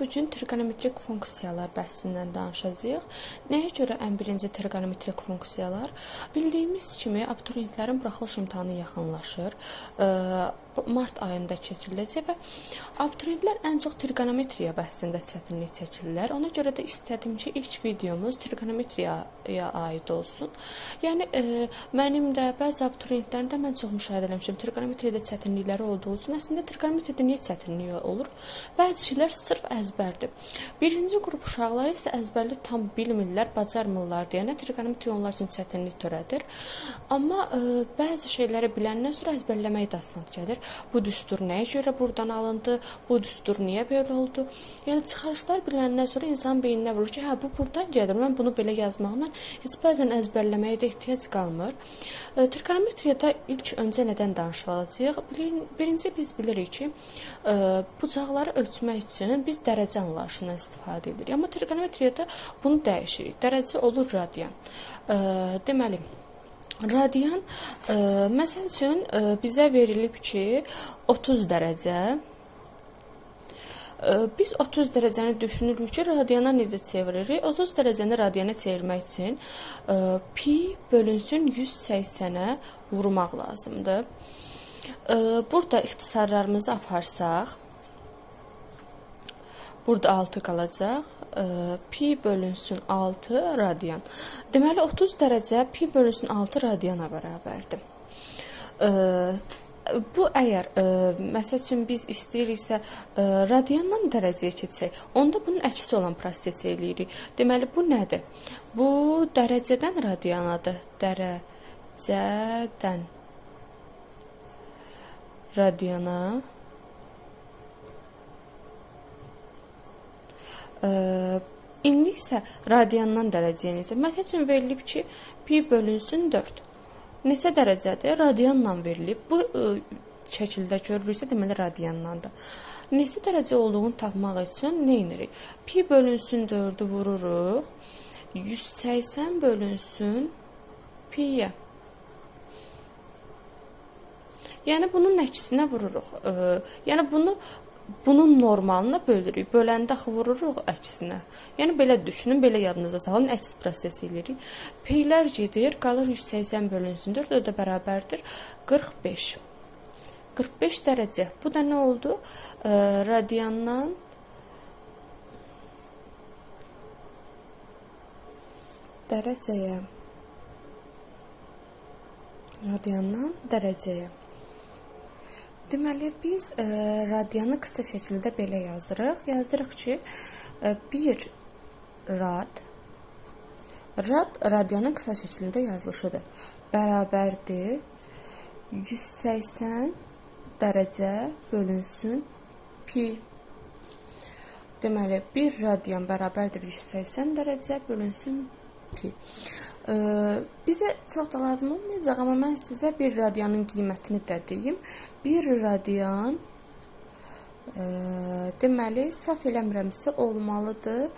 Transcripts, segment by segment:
bu gün trigonometrik funksiyalar bəhsindən danışacağıq. Nəyə görə ən birinci trigonometrik funksiyalar? Bildiyimiz kimi abituriyentlərin buraxılış imtahanı yaxınlaşır. Mart ayında keçiriləcək və abituriyentlər ən çox trigonometriya bəhsində çətinlik çəkirlər. Ona görə də istədim ki, ilk videomuz trigonometriyaya aid olsun. Yəni ə, mənim də bəzi abituriyentlərin də mən çox müşahidə etmişəm. Trigonometriyada çətinlikləri olduğu üçün əslində trigonometriyada niyə çətinlik olur? Bəzi şeylər sırf əzbərdir. Birinci qrup uşaqları isə əzbərli tam bilmirlər, bacarmırlar deyənə trigonometriya onlar üçün çətinlik törədir. Amma ə, bəzi şeyləri biləndən sonra əzbərləmək də asan gəlir. Bu düstur nəyə görə burdan alındı? Bu düstur niyə belə oldu? Yəni çıxarışlar biləndən sonra insan beyninə vurur ki, hə bu burdan gəlir. Mən bunu belə yazmaqla heç bəzən əzbərləməyə də ehtiyac qalmır. E, trigonometriyada ilk öncə nədən danışılacaq? Birinci biz bilirik ki, e, bucaqları ölçmək üçün biz dərəcə anlayışından istifadə edirik. Amma trigonometriyada bunu dəyişirik. Dərəcə olur radian. E, deməli, Radian, ə, məsəl üçün ə, bizə verilib ki, 30 dərəcə ə, biz 30 dərəcəni düşünürük ki, radiana necə çeviririk? 30 dərəcəni radiana çevirmək üçün ə, pi bölünsün 180-ə vurmaq lazımdır. Ə, burada ixtisarlarımızı aparsaq, burada 6 qalacaq pi bölünsün 6 radian. Deməli 30 dərəcə pi bölünsün 6 radiana bərabərdir. Bu əgər ə, məsəl üçün biz istəyiriksə ə, radiandan dərəcəyə keçsək, onda bunun əksi olan prosesi eləyirik. Deməli bu nədir? Bu dərəcədən radianadır. Dərəcədən radiana İndi isə radiandan dərəcəyə necə? Məsəl üçün verilib ki, pi bölünsün 4. Neçə dərəcədir? Radianla verilib. Bu ə, şəkildə görülürsə, deməli radiandandır. Neçə dərəcə olduğunu tapmaq üçün nə edirik? Pi bölünsün 4-ü vururuq. 180 bölünsün pi-yə. Yəni bunun əksinə vururuq. Ə, yəni bunu bunun normalına bölürük. Böləndə axı vururuq əksinə. Yəni belə düşünün, belə yadınızda salın, əks proses eləyirik. Peylər gedir, qalır 180 bölünsün 4, o da bərabərdir 45. 45 dərəcə. Bu da nə oldu? Ə, radiandan dərəcəyə. Radiandan dərəcəyə. Deməli biz ə, e, radianı qısa şəkildə belə yazırıq. Yazırıq ki, ə, e, 1 rad rad radianın qısa şəklində yazılışıdır. Bərabərdir 180 dərəcə bölünsün pi. Deməli 1 radian bərabərdir 180 dərəcə bölünsün pi. Bizə çox da lazım olmayacaq, amma mən sizə bir radianın qiymətini də deyim. Bir radian e, deməli, səhv eləmirəmsə olmalıdır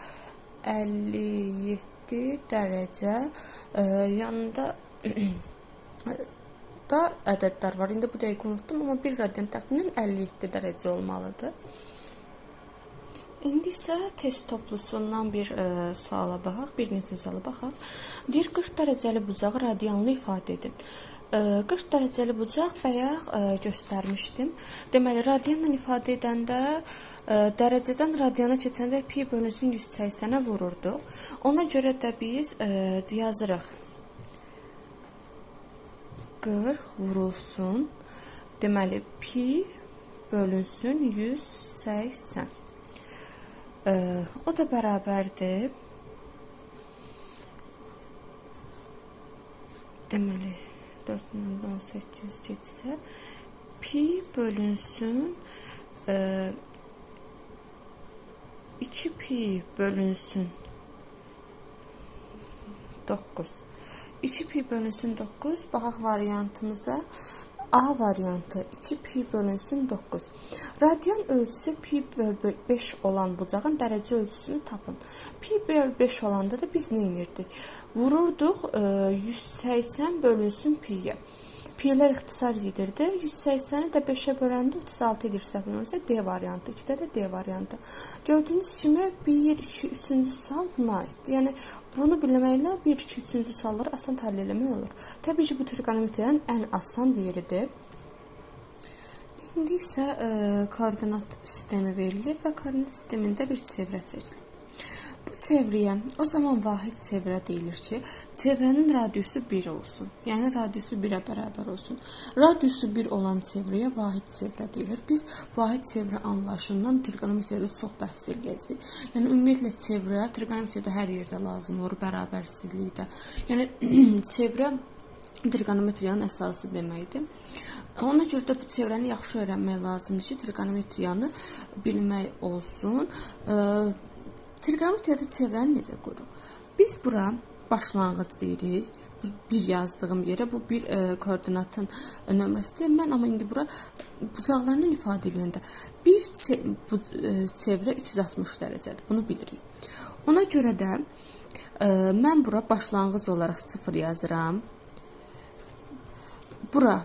57 dərəcə. E, yanında da ədədlər var. İndi bu dəqiqə unutdum, amma bir radian təxminən 57 dərəcə olmalıdır. İndi isə test toplusundan bir ə, e, suala baxaq, bir neçə suala baxaq. Deyir 40 dərəcəli bucağı radianlı ifadə edin. Ə, e, 40 dərəcəli bucaq bayaq ə, e, göstərmişdim. Deməli, radianla ifadə edəndə ə, dərəcədən radiana keçəndə pi bölünsün 180-ə vururduq. Ona görə də biz ə, yazırıq. 40 vurulsun. Deməli, pi bölünsün 180. Ee, o da bərabərdir. Deməli 4018 getsə pi bölünsün e, 2 pi bölünsün 9. 2 pi bölünsün 9. Baxaq variantımıza. A variantı 2 pi bölünsün 9. Radian ölçüsü pi böl 5 olan bucağın dərəcə ölçüsünü tapın. Pi böl 5 olanda da biz nə edirdik? Vururduq e, 180 bölünsün pi'yə. P'lər ixtisar edirdi. 180-i də 5-ə böləndə 36 edir hesablanırsa D variantı, 2-də də D variantı. Gördüyünüz kimi 1, 2, 3-cü sual buna aiddir. Yəni bunu bilməklə 1, 2, 3-cü sualları asan həll etmək olur. Təbii ki, bu trigonometriyanın ən asan yeridir. İndi isə e, koordinat sistemi verilib və koordinat sistemində bir çevrə seçilib. Bu o zaman vahid çevrə deyilir ki, çevrənin radiusu 1 olsun. Yəni radiusu 1-ə bərabər olsun. Radiusu 1 olan çevrəyə vahid çevrə deyilir. Biz vahid çevrə anlayışından trigonometriyada çox bəhs edəcəyik. Yəni ümumiyyətlə çevrə trigonometriyada hər yerdə lazım olur, bərabərsizlikdə. Yəni çevrə trigonometriyanın əsası deməkdir. Ona görə də bu çevrəni yaxşı öyrənmək lazımdır ki, trigonometriyanı bilmək olsun. E, Trigonometriyada çevrəni necə qurub? Biz bura başlanğıc deyirik. Bir yazdığım yerə bu bir e, koordinatın nömrəsidir. Mən amma indi bura bucaqlarla ifadə edəndə bir çe bu e, çevrə 360 dərəcədir. Bunu bilirik. Ona görə də e, mən bura başlanğıc olaraq 0 yazıram. Bura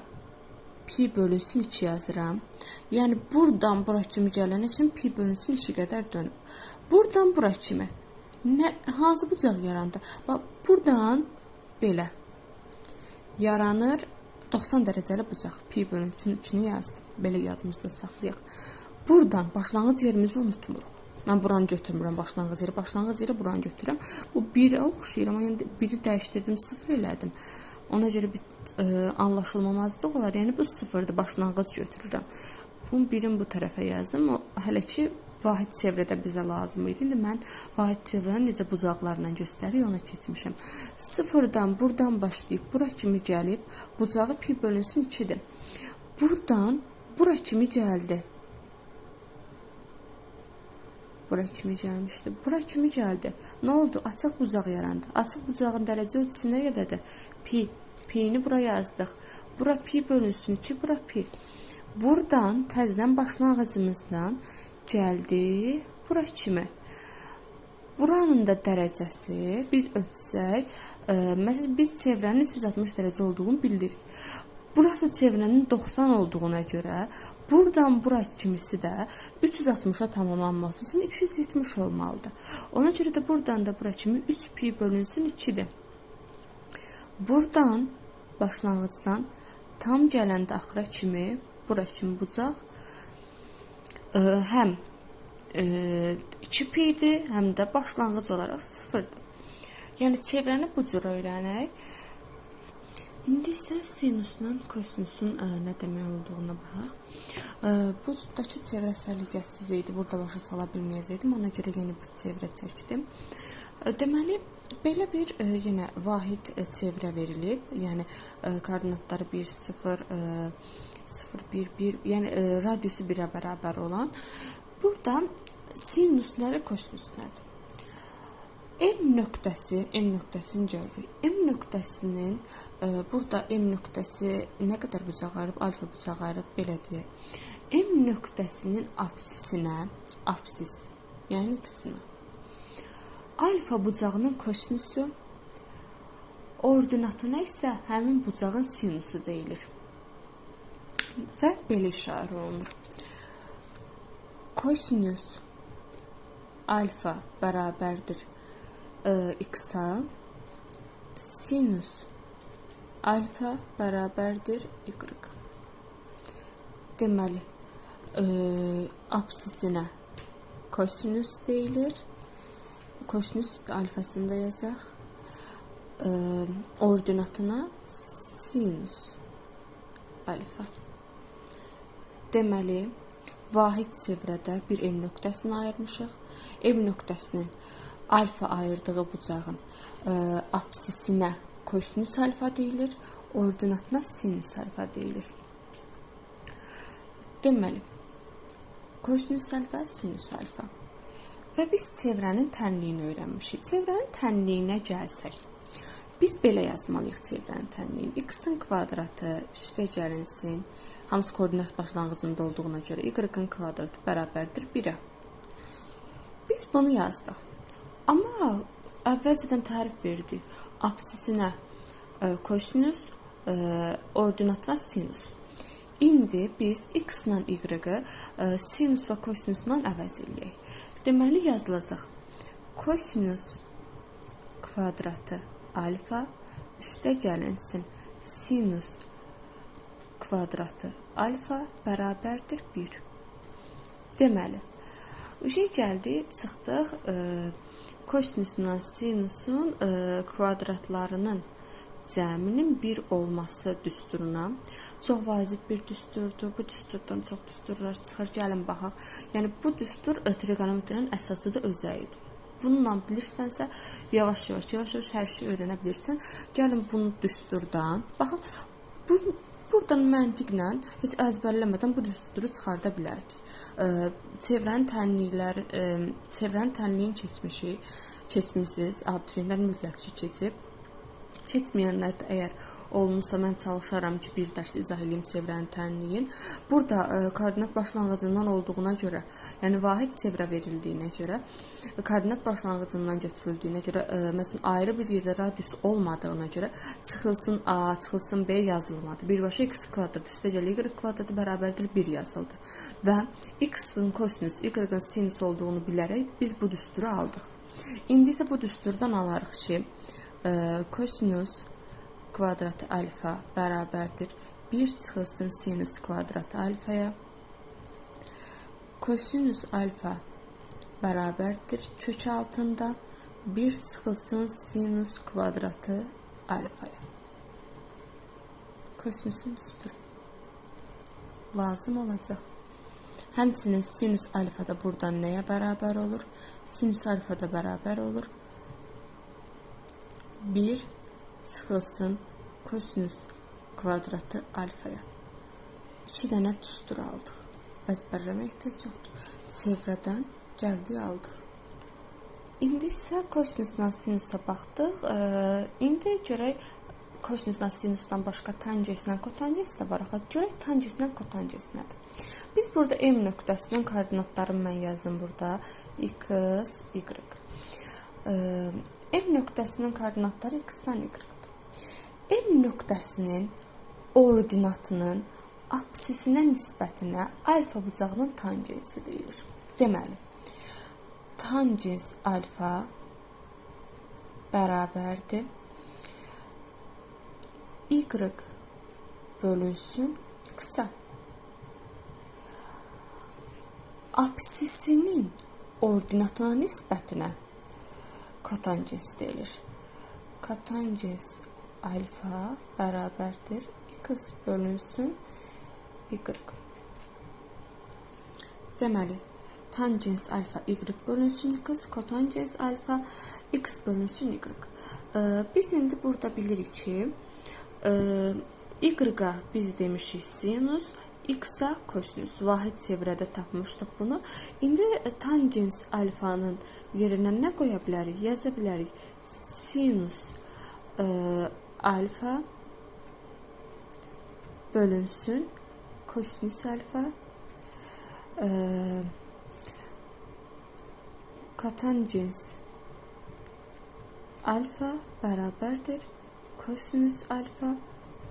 pi bölünsün 2 yazıram. Yəni buradan bura kimi gələn üçün pi bölünsün 2 qədər dönüb. Buradan bura kimi nə hansı bucaq yarandı? Bax, buradan belə yaranır 90 dərəcəli bucaq. Pi bölünsün 2-ni yazdım. Belə yadımızda saxlayaq. Buradan başlanğıc yerimizi unutmuruq. Mən buranı götürmürəm başlanğıc yeri. Başlanğıc yeri buranı götürürəm. Bu 1-ə oxşayır, amma yəni 1-i dəyişdirdim, 0 elədim. Ona görə bir e, anlaşılmamazlıq olar. Yəni bu 0-dır, başlanğıc götürürəm. Bunu birin bu tərəfə yazdım. O hələ ki vahid çevrədə bizə lazım idi. İndi mən vahid çevrəni necə bucaqlarla göstərir ona keçmişəm. Sıfırdan buradan başlayıb bura kimi gəlib bucağı pi bölünsün 2-dir. Buradan bura kimi gəldi. Bura kimi gəlmişdi. Bura kimi gəldi. Nə oldu? Açıq bucaq yarandı. Açıq bucağın dərəcə ölçüsü nə qədərdir? Pi. Pi-ni bura yazdıq. Bura pi bölünsün 2, bura pi. Buradan təzədən başlanğıcımızdan gəldi bura kimi. Buranın da dərəcəsi biz ölçsək, e, məsələn biz çevrənin 360 dərəcə olduğunu bildiririk. Burası çevrənin 90 olduğuna görə buradan bura kimisi də 360-a tamamlanması üçün 270 olmalıdır. Ona görə də buradan da bura kimi 3 pi bölünsün 2-dir. Buradan başlanğıcdan tam gələndə axıra kimi bura kimi bucaq ə, həm ə, 2 p-dir, həm də başlanğıc olaraq 0-dır. Yəni çevrəni bu cür öyrənək. İndi isə sinusun, kosinusun ə, nə demək olduğuna baxaq. Ə, Buradakı çevrə səliqəsiz idi. Burada başa sala bilməyəcəkdim. Ona görə yeni bir çevrə çəkdim. Ə, deməli, belə bir ə, yenə vahid ə, çevrə verilib. Yəni ə, koordinatları 1 0 ə, 0 1 1, yəni ə, radiusu 1-ə bərabər olan. Burada sinus nədir, kosinus nədir? M nöqtəsi, M nöqtəsini görürük. M nöqtəsinin e, burada M nöqtəsi nə qədər bucaq ayırıb, alfa bucaq ayırıb belə deyək. M nöqtəsinin apsisinə, apsis, yəni x-sinə. Alfa bucağının kosinusu ordinatına isə həmin bucağın sinusu deyilir. Və belə işarə olunur. Kosinus alfa bərabərdir x-a sinus alfa bərabərdir y. Deməli, ə, apsisinə kosinus deyilir. Kosinus alfasını da yazaq. Ə, ordinatına sinus alfa. Deməli, vahid çevrədə bir M nöqtəsini ayırmışıq. M nöqtəsinin alfa ayırdığı bucağın e, apsisinə kosinus alfa deyilir, ordinatına sinus alfa deyilir. Deməli, kosinus alfa, sinus alfa. Və biz çevrənin tənliyini öyrənmişik. Çevrənin tənliyinə gəlsək, biz belə yazmalıyıq çevrənin tənliyini. x-in kvadratı üstə gəlinsin. Hamısı koordinat başlanğıcında olduğuna görə y-in kvadratı bərabərdir 1-ə. Biz bunu yazdıq. Amma əvvəlcədən tərif verdik. Apsisinə e, kosinus, e, ordinatına sinus. İndi biz x ilə y-ı e, sinus və kosinusla əvəz eləyək. Deməli yazılacaq kosinus kvadratı alfa üstə gəlinsin sinus kvadratı alfa bərabərdir 1. Deməli, uşaq gəldi, çıxdıq e, kosinusla sinusun e, kvadratlarının cəminin 1 olması düsturuna. Çox vacib bir düsturdur. Bu düsturdan çox düsturlar çıxır. Gəlin baxaq. Yəni bu düstur e, trigonometrinin əsasıdır özəyidir. Bununla bilirsənsə, yavaş-yavaş, yavaş-yavaş hər şeyi öyrənə bilirsən. Gəlin bunu düsturdan, baxın, bu Buradan məntiqlə heç əzbərləmədən bu düsturu çıxarda bilərdik. E, çevrənin tənlikləri, e, çevrənin tənliyin keçmişi, keçmisiniz, abituriyentlər mütləq keçib. Keçməyənlər də əgər olmuşsa mən çalışaram ki, bir dərs izah edeyim çevrənin tənliyin. Burada ə, koordinat başlanğıcından olduğuna görə, yəni vahid çevrə verildiyinə görə, koordinat başlanğıcından götürüldüyünə görə, ə, məsələn ayrı bir yerdə radius olmadığına görə çıxılsın A, çıxılsın B yazılmadı. Birbaşa x kvadrat üstə gəl y kvadratı bərabərdir 1 yazıldı. Və x-in kosinus, y-in sinus olduğunu bilərək biz bu düsturu aldıq. İndi isə bu düsturdan alarıq ki, ə, kosinus kvadratı alfa bərabərdir 1 çıxılsın sinus kvadratı alfaya. Kosinus alfa bərabərdir kök altında 1 çıxılsın sinus kvadratı alfaya. Kosinusun üstür. Lazım olacaq. Həmçinin sinus alfa da buradan nəyə bərabər olur? Sinus alfa da bərabər olur. 1 çıxılsın kosinus kvadratı alfaya. İki dənə düstur aldıq. Əzbərləmək ehtiyac yoxdur. Çevrədən gəldik aldıq. İndi isə kosinusla sinusa baxdıq. İndi görək kosinusla sinusdan başqa tangeslə kotanges də var. Axı görək tangeslə kotanges nədir? Biz burada M nöqtəsinin koordinatlarını mən yazım burada. X, Y. M nöqtəsinin koordinatları X-dan Y-dir. M nöqtəsinin ordinatının apsisinə nisbətinə alfa bucağının tangensi deyilir. Deməli, tangens alfa bərabərdir y bölünsün qısa. Apsisinin ordinatına nisbətinə kotangens deyilir. Kotangens alfa bərabərdir x bölünsün y. Deməli, tangens alfa y bölünsün x, kotangens alfa x bölünsün y. Ee, biz indi burada bilirik ki, e, y-a biz demişik sinus, x-a kosinus. Vahid çevrədə tapmışdıq bunu. İndi tangens alfanın yerinə nə qoya bilərik? Yaza bilərik. E, alfa. Bölünsün. Kosinüs alfa. E, kotangens alfa beraberdir. Kosinüs alfa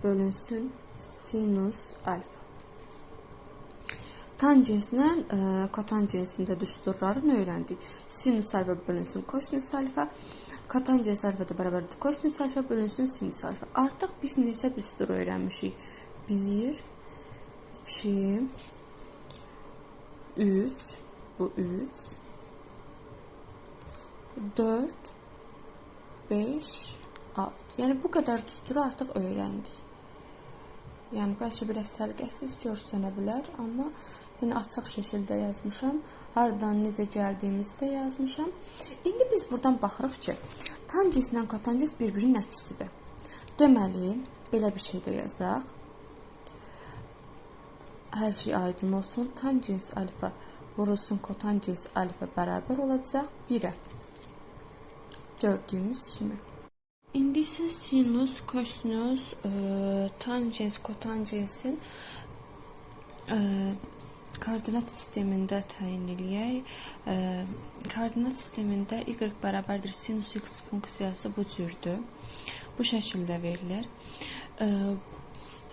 bölünsün. Sinus alfa. Tangensinlə e, kotangensində düsturlarını öyrəndik. Sinus alfa bölünsün. Kosinüs alfa Katangens alfa da bərabərdir. Kosinus alfa bölünsün sinüs alfa. Artıq biz neçə düstur öyrənmişik? 1 2 3 bu 3 4 5 6. Yəni bu qədər düsturu artıq öyrəndik. Yəni bəlkə biraz sərgəsiz görsənə bilər, amma yəni açıq şəkildə yazmışam. Hardan necə gəldiyimizi də yazmışam. İndi biz buradan baxırıq ki, tangens-lə kotangens bir-birinin əksisidir. Deməli, belə bir şey də yazaq. Hər şey aydın olsun. Tangens alfa vurulsun kotangens alfa bərabər olacaq 1-ə. Gördüyümüz kimi. İndi isə sinus, kosinus, e, tangens, kotangensin e, koordinat sistemində təyin eləyək. Koordinat sistemində y bərabərdir sinus x funksiyası bu cürdür. Bu şəkildə verilir.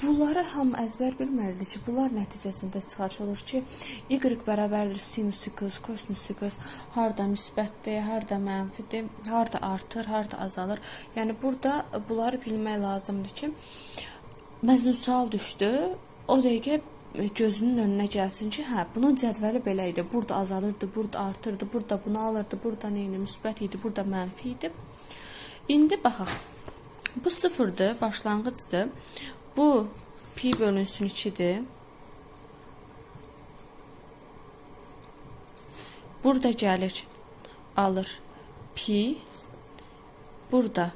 Bunları ham əzbər bilməlidir ki, bunlar nəticəsində çıxarış olur ki, y bərabərdir sinus sinus, kosinus sinus, harda müsbətdir, harda mənfidir, harda artır, harda azalır. Yəni burada bunları bilmək lazımdır ki, məzun sual düşdü. O dəqiqə gözünün önünə gəlsin ki, hə, bunun cədvəli belə idi. Burada azalırdı, burada artırdı, burada bunu alırdı, burada nə idi, müsbət idi, burada mənfi idi. İndi baxaq. Bu sıfırdır, başlanğıcdır. Bu pi bölünsün 2'dir. Burada gəlir, alır pi. Burada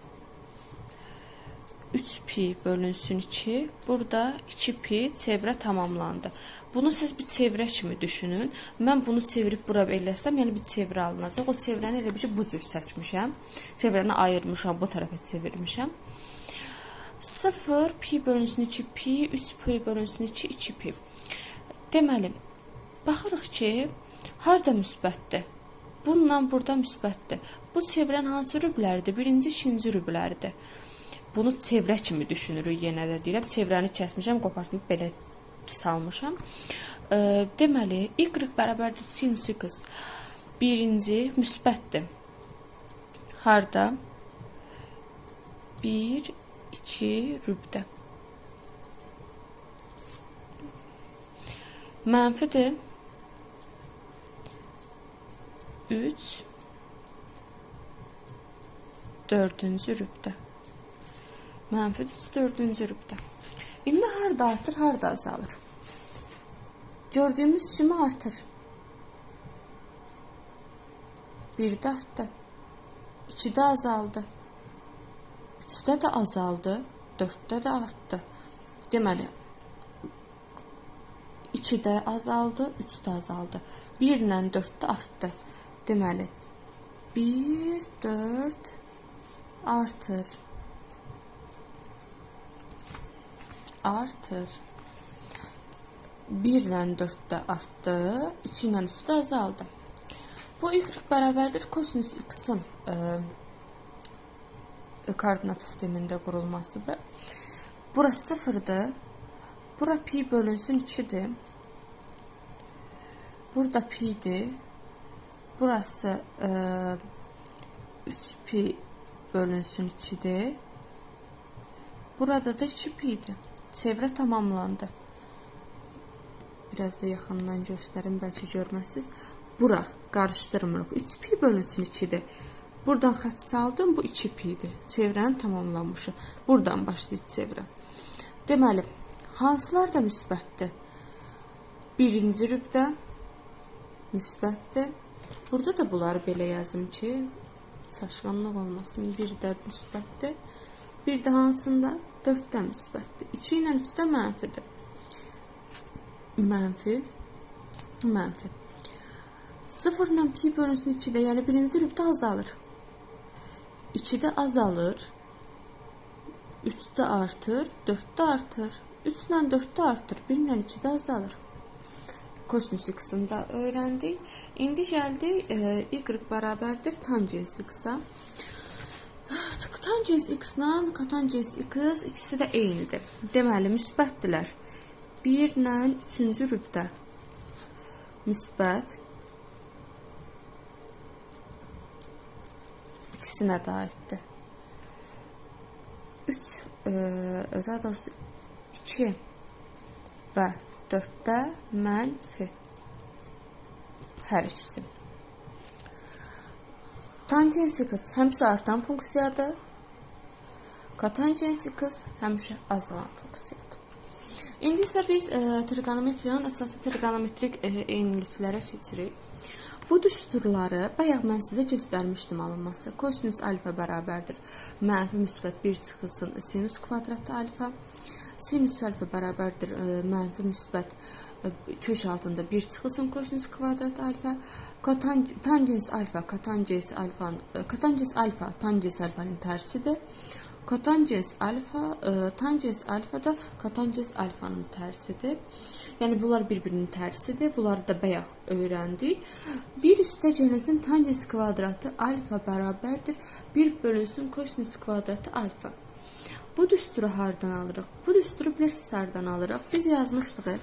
3 pi bölünsün 2. Burada 2 pi çevrə tamamlandı. Bunu siz bir çevrə kimi düşünün. Mən bunu çevirib bura eləsəm, yəni bir çevrə alınacaq. O çevrəni elə bir ki, bu cür çəkmişəm. Çevrəni ayırmışam, bu tərəfə çevirmişəm. 0 pi bölünsün 2 pi, 3 pi bölünsün 2, 2 pi. Deməli, baxırıq ki, harda müsbətdir? Bununla burada müsbətdir. Bu çevrən hansı rüblərdir? Birinci, ikinci rüblərdir. Bunu çevrə kimi düşünürük yenə də deyirəm. Çevrəni kəsmişəm, qopartıb belə salmışam. E, deməli, y bərabərdir sinus x. Birinci müsbətdir. Harda? 1 2 rübdə. Mənfidir 3 dördüncü rübdə. Mənfi 3 dördüncü rübdə. İndi harda artır, harda azalır? Gördüyümüz kimi artır. 1-də artdı. 2-də azaldı. 3-də də azaldı, 4-də də artdı. Deməli 2-də azaldı, 3-də azaldı. 1 ilə 4-də artdı. Deməli 1 4 artır. Artır. 1 ilə 4-də artdı, 2 ilə 3-də azaldı. Bu y bərabərdir kosinus x-in e, koordinat sisteminde kurulmasıdır. Burası sıfırdır. Bura pi bölünsün 2'dir. Burada pi'dir. Burası e, 3 pi bölünsün 2'dir. Burada da 2 pi'dir. Çevrə tamamlandı. Biraz da yaxından göstərim, bəlkə görməsiz. Bura qarışdırmırıq. 3 pi bölünsün 2-dir. Buradan xətt saldım. Bu 2 pidir. Çevrəni tamamlanmışı. Buradan başlayır çevrə. Deməli, hansılar da müsbətdir? Birinci rübdə müsbətdir. Burada da bunları belə yazım ki, çaşqınlıq olmasın. Bir də müsbətdir. Bir də hansında? 4 də müsbətdir. 2 ilə 3 də mənfidir. Mənfi, mənfi. 0 ilə pi bölünsün 2-də, yəni birinci rübdə azalır. 2'de azalır. 3'de artır. 4'de artır. 3 ile 4'de artır. 1 ile 2'de azalır. Kosinüs x'ında öğrendik. İndi geldi e, y bərabərdir tangens x-a. Tangens x-la kotangens x ikisi də eynidir. Deməli müsbətdirlər. 1 ilə 3-cü rübdə müsbət ikisine de aitti. 3 e, daha doğrusu 2 və 4-də mənfi hər ikisi. Tangensi qız həmişə artan funksiyadır. Kotangensi qız həmişə azalan funksiyadır. İndi isə biz e, trigonometriyanın əsası trigonometrik e, eyniliklərə keçirik. Bu düsturları bayaq mən sizə göstərmişdim alınması. Kosinus alfa bərabərdir. Mənfi müsbət 1 çıxılsın sinus kvadratı alfa. Sinus alfa bərabərdir e, mənfi müsbət e, köş altında 1 çıxılsın kosinus kvadrat alfa. Tangens alfa, kotangens alfa, kotangens alfa, tangens alfanın tərsidir. Kotangens alfa, e, tangens alfa da kotangens alfanın tərsidir. Yəni bunlar bir-birinin tərsidir. Bunları da bayaq öyrəndik. 1 üstə gəlsin tangens kvadratı alfa bərabərdir 1 bölünsün kosinus kvadratı alfa. Bu düsturu hardan alırıq? Bu düsturu bilirsiniz hardan alırıq? Biz yazmışdıq.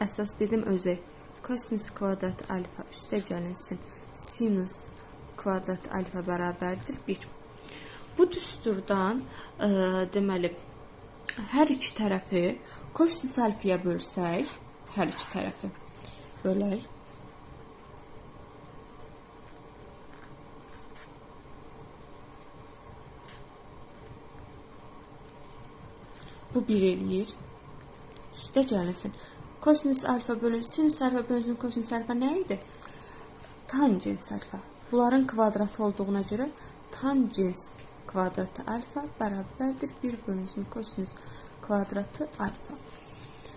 Əsas dedim özü. Kosinus kvadrat alfa üstə gəlinsin. Sinus kvadrat alfa bərabərdir 1. Bu düsturdan e, deməli hər iki tərəfi kosinus alfaya bölsək, hər iki tərəfi bölək. Bu 1 eləyir. Üstə gəlinsin. Kosinus alfa bölün sinus alfa bölünsün kosinus alfa nə idi? Tangens alfa. Bunların kvadratı olduğuna görə tangens kvadratı alfa bərabərdir 1 bölünsün kosinus kvadratı alfa.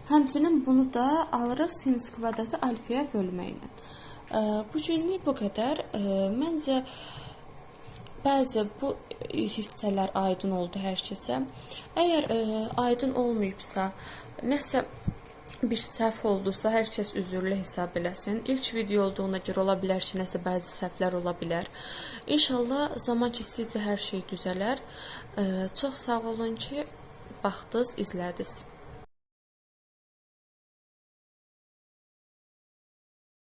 Həmçinin bunu da alırıq sinus kvadratı alfaya bölməklə. Bu günlük bu qədər. Məncə Bəzi bu hissələr aydın oldu hər kəsə. Əgər ə, aydın olmayıbsa, nəsə bir səhv oldusa, hər kəs üzrlü hesab eləsin. İlk video olduğuna görə ola bilər ki, nəsə bəzi səhvlər ola bilər. İnşallah zaman keçdikcə hər şey düzələr. Çox sağ olun ki, baxdınız, izlədiniz.